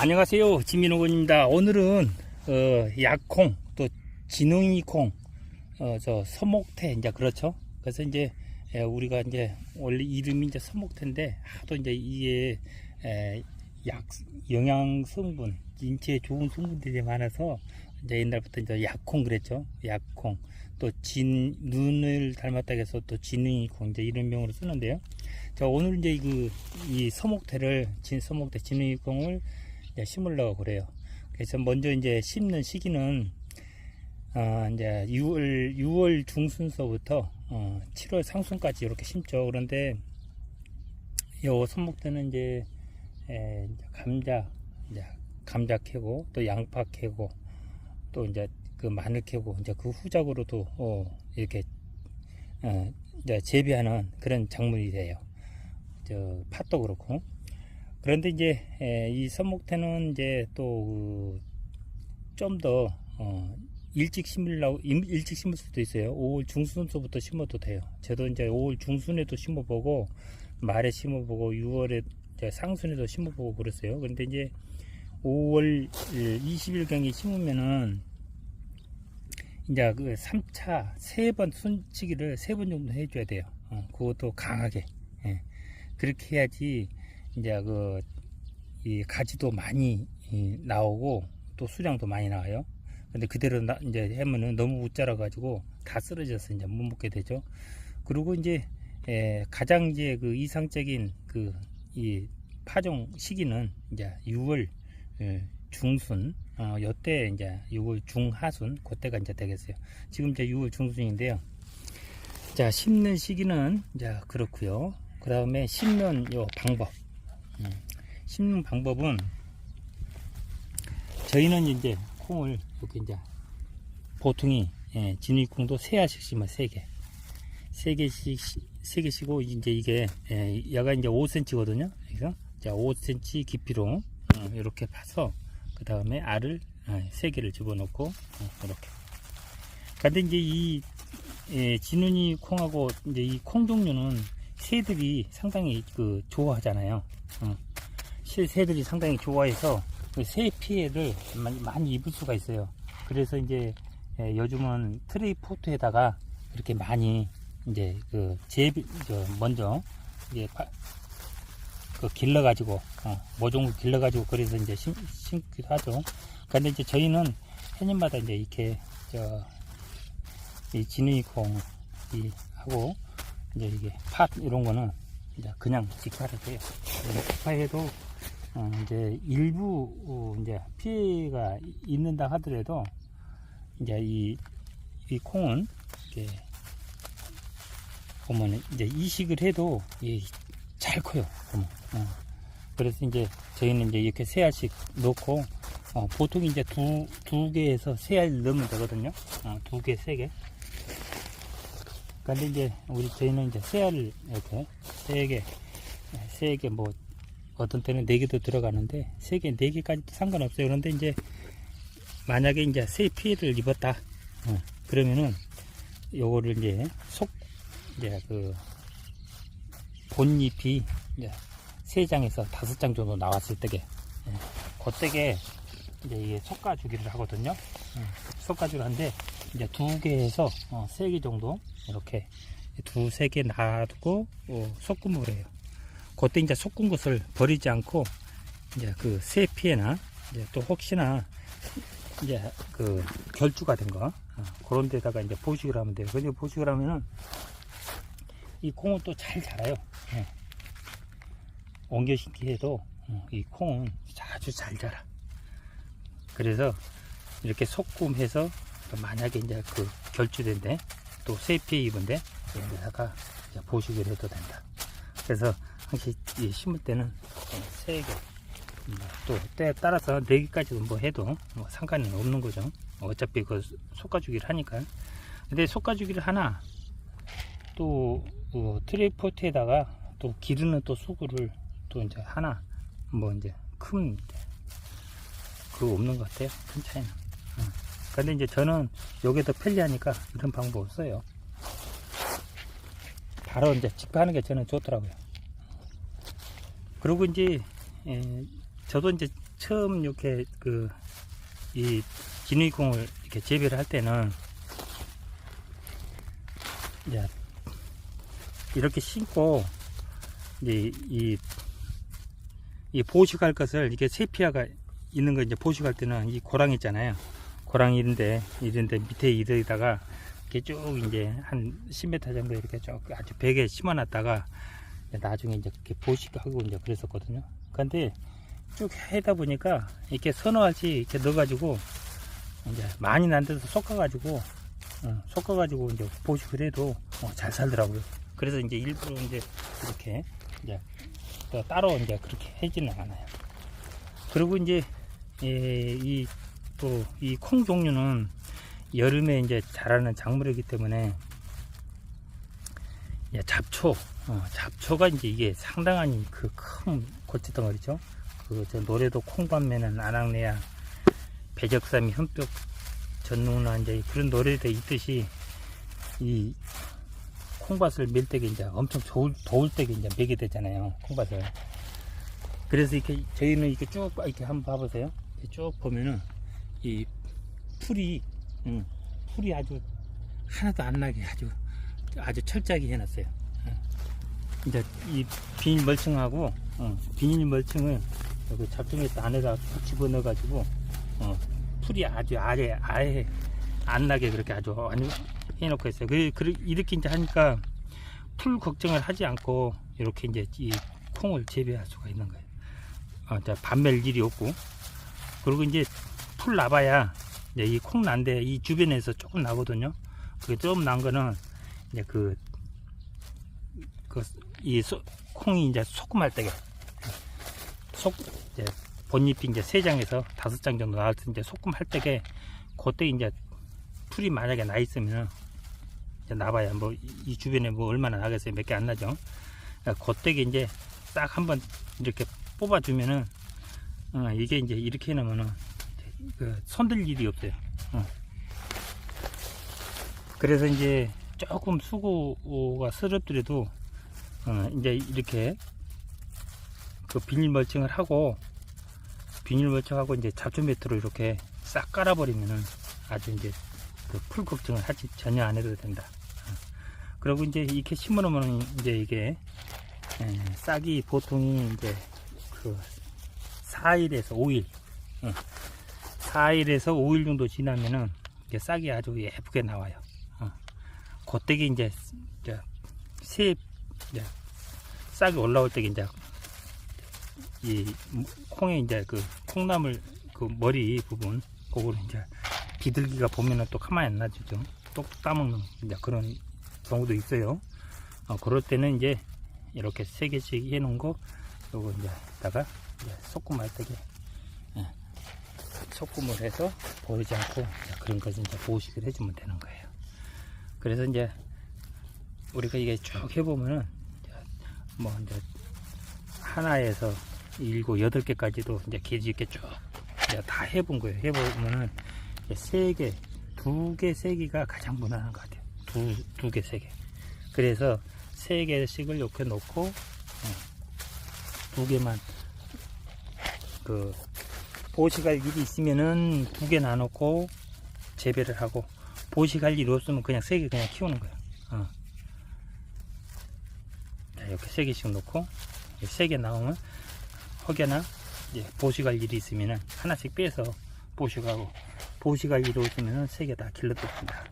안녕하세요. 지민호군입니다. 오늘은 어, 약콩 또 진흥이콩 어, 저 서목태 이제 그렇죠. 그래서 이제 에, 우리가 이제 원래 이름이 이제 서목태인데 하도 이제 이게 에, 약 영양 성분 인체에 좋은 성분들이 많아서 이제 옛날부터 이제 약콩 그랬죠. 약콩 또 진 눈을 닮았다 해서 또 진흥이콩 이제 이런 명으로 쓰는데요. 자 오늘 이제 그 이 서목태를 진 서목태 진흥이콩을 이제 심으려고 그래요. 그래서 먼저 이제 심는 시기는 아, 이제 6월 6월 중순서부터 어, 7월 상순까지 이렇게 심죠. 그런데 요 손목대는 이제, 에, 이제 감자 이제 감자 캐고 또 양파 캐고 또 이제 그 마늘 캐고 이제 그 후작으로도 어, 이렇게 어, 이제 재배하는 그런 작물이 돼요. 저 팥도 그렇고 그런데 이제 에, 이 선목태는 이제 또 좀더 어, 일찍 심으려고 임- 일찍 심을 수도 있어요. 5월 중순서부터 심어도 돼요. 저도 이제 5월 중순에도 심어보고 말에 심어보고 6월에 이제 상순에도 심어보고 그랬어요. 그런데 이제 5월 20일경에 심으면은 이제 그 3차 세 번 순치기를 세 번 정도 해줘야 돼요. 어, 그것도 강하게. 예. 그렇게 해야지 이제 그 이 가지도 많이 이, 나오고 또 수량도 많이 나와요. 근데 그대로 나, 이제 하면은 너무 웃자라 가지고 다 쓰러져서 이제 못 먹게 되죠. 그리고 이제 에, 가장 이제 그 이상적인 그 이 파종 시기는 이제 6월 예, 중순 어, 요때 이제 6월 중하순 그때가 이제 되겠어요. 지금 이제 6월 중순인데요. 자 심는 시기는 이제 그렇고요. 그 다음에 심는 요 방법. 음, 심는 방법은 저희는 이제 콩을 이렇게 이제 보통이 예, 진위콩도 세 알씩 심어 세 개. 세 개씩 세 개씩고 이제 이게 예, 얘가 이제 5cm거든요. 그래서 자 5cm 깊이로 어, 이렇게 파서 그 다음에 알을 어, 세 개를 집어넣고 어, 이렇게. 근데 이제 이 예, 진운이 콩하고 이제 이 콩 종류는 새들이 상당히 그 좋아하잖아요. 어. 새- 새들이 상당히 좋아해서 그새 피해를 많이, 많이 입을 수가 있어요. 그래서 이제 예, 요즘은 트레이 포트에다가 이렇게 많이 이제 그저 먼저 이제 파- 그 길러 가지고 어, 모종을 길러 가지고 그래서 이제 심, 심기도 하죠. 근데 이제 저희는 해년마다 이제 이렇게 저 이 진위콩 이 하고 이제 이게 팥 이런 거는 이제 그냥 직화를 해요. 직화해도 어, 이제 일부 어, 이제 피해가 있는다 하더라도 이제 이, 이 콩은 이렇게 보면 이제 이식을 해도 이잘 커요. 보면. 어. 그래서 이제 저희는 이제 이렇게 세 알씩 넣고 어, 보통 이제 두, 두 개에서 세 알 넣으면 되거든요. 어, 두 개, 세 개. 근데 이제 우리 저희는 이제 세 알을 이렇게 세 개, 세개 뭐 어떤 때는 네 개도 들어가는데 세 개, 네 개까지도 상관없어요. 그런데 이제 만약에 이제 새 피해를 입었다. 어, 그러면은 요거를 이제 속 이제 그 본잎이 이제 세 장에서 다섯 장 정도 나왔을 때게 예, 그때게 이제 이게 솎아주기를 하거든요. 솎아주기를 하는데 이제 두 개에서 어, 세개 정도 이렇게 두 세 개 놔두고 어, 솎음을 해요. 그때 이제 솎은 것을 버리지 않고 이제 그새 피해나 이제 또 혹시나 이제 그 결주가 된 거, 어, 그런 데다가 이제 보식을 하면 돼요. 근데 보식을 하면은 이 콩은 또 잘 자라요. 예. 옮겨 심기 해도 어, 이 콩은 아주 잘 자라. 그래서 이렇게 소금해서 또 만약에 이제 그 결주된데 또 세피에 입은데 여기다가 이제 보식을 해도 된다. 그래서 이 심을 때는 어, 세 개, 음, 또 때에 따라서 네 개까지도 뭐 해도 뭐 상관은 없는 거죠. 어차피 그 솎아주기를 하니까. 근데 솎아주기를 하나 또 어, 트레이포트에다가 또 기르는 또 수구를 또 이제 하나 뭐 이제 큰 그거 없는 것 같아요. 큰 차이는. 응. 근데 이제 저는 요게 더 편리하니까 이런 방법을 써요. 바로 이제 직화하는 게 저는 좋더라고요. 그리고 이제 에, 저도 이제 처음 이렇게 그 이 진위콩을 이렇게 재배를 할 때는 이제 이렇게 심고 이제 이, 이 보식할 것을 이게 세피아가 있는 거 이제 보식할 때는 이 고랑 있잖아요. 고랑 이런데 밑에 이러다가 이렇게 쭉 이제 한 10m 정도 이렇게 쭉 아주 벽에 심어놨다가 나중에 이제 이렇게 보식하고 이제 그랬었거든요. 근데 쭉 해다 보니까 이렇게 서너같이 이렇게 넣어가지고 이제 많이 난 데서 섞어가지고 어, 섞어가지고 이제 보식을 해도 어, 잘 살더라고요. 그래서 이제 일부러 이제 이렇게 이제 또 따로 이제 그렇게 해지는 않아요. 그리고 이제 예, 이 또 이 콩 종류는 여름에 이제 자라는 작물이기 때문에 예, 잡초, 어, 잡초가 이제 이게 상당한 그 큰 고치 덩어리죠. 그 저 노래도 콩밤매는 아낙네야 배적삼이 흠뻑 전능나 이제 그런 노래도 있듯이 이 콩밭을 멜 때가 이제 엄청 좋을, 더울 때가 이제 매게 되잖아요. 콩밭을. 그래서 이렇게 저희는 이렇게 쭉 이렇게 한번 봐보세요. 쭉 보면은 이 풀이 음, 풀이 아주 하나도 안 나게 아주 아주 철저하게 해놨어요. 어. 이제 이 비닐 멀칭하고 어, 비닐 멀칭을 여기 잡종에서 안에다 푹 집어넣어가지고 어, 풀이 아주 아예 아예 안 나게 그렇게 아주 해놓고 있어요. 그, 그 이렇게 이제 하니까 풀 걱정을 하지 않고 이렇게 이제 이 콩을 재배할 수가 있는 거예요. 어, 반멜 일이 없고 그리고 이제 풀 나봐야 이제 이 콩 난데 이 주변에서 조금 나거든요. 그좀난 거는 이제 그, 그, 이 소- 콩이 이제 소금할 때게 속, 이제 본잎이 이제 세 장에서 다섯 장 정도 나올 때 이제 소금할 때게 그때 이제 풀이 만약에 나 있으면 이제 나봐야 뭐 이 주변에 뭐 얼마나 나겠어요 몇 개 안 나죠 그때 이제 싹 한번 이렇게 뽑아주면은 어, 이게 이제 이렇게 해놓으면은 그 손들 일이 없어요 어. 그래서 이제 조금 수고가 스럽더라도 어, 이제 이렇게 그 비닐 멀칭을 하고 비닐 멀칭하고 이제 잡초 매트로 이렇게 싹 깔아버리면은 아주 이제 그 풀 걱정을 하지 전혀 안 해도 된다. 어. 그리고 이제 이렇게 심어놓으면 이제 이게 에, 싹이 보통이 이제 그 4일에서 5일, 4일에서 5일 정도 지나면은 이게 싹이 아주 예쁘게 나와요. 어. 그때 이제 이제 새 이제 싹이 올라올 때 이제 이 콩에 이제 그 콩나물 그 머리 부분 그거를 이제 비둘기가 보면은 또 가만히 안 놔주죠. 또 따먹는 이제 그런 경우도 있어요. 어, 그럴 때는 이제 이렇게 세 개씩 해놓은 거 요거 이제 다가 이제 소금 예, 소금을 해서 보이지 않고 그런 것을 이제 보식을 해주면 되는 거예요. 그래서 이제 우리가 이게 쭉 해보면은 뭐 이제 하나에서 일곱 여덟 개까지도 이제 계지 있게 쭉 다 해본 거예요. 해보면은 세 개, 두 개, 세 개가 가장 무난한 것 같아요. 두, 두 개, 세 개. 그래서 세 개씩을 이렇게 놓고 어, 두 개만 그 보식할 일이 있으면은 두 개 나놓고 재배를 하고 보식할 일이 없으면 그냥 세 개 그냥 키우는 거예요. 어. 자, 이렇게 세 개씩 놓고 세 개 나오면 혹여나 이제 보식할 일이 있으면은 하나씩 빼서 보식하고 보식할 일이 없으면은 세 개 다 길러뜯습니다.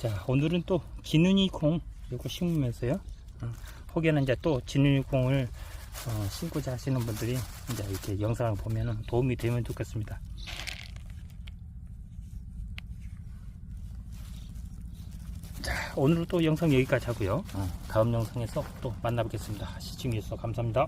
자 오늘은 또 지느니 콩 요거 심으면서요. 어, 혹여나 이제 또 지느니 콩을 어, 심고자 하시는 분들이 이제 이렇게 영상을 보면은 도움이 되면 좋겠습니다. 자 오늘은 또 영상 여기까지 하고요. 어, 다음 영상에서 또 만나뵙겠습니다. 시청해주셔서 감사합니다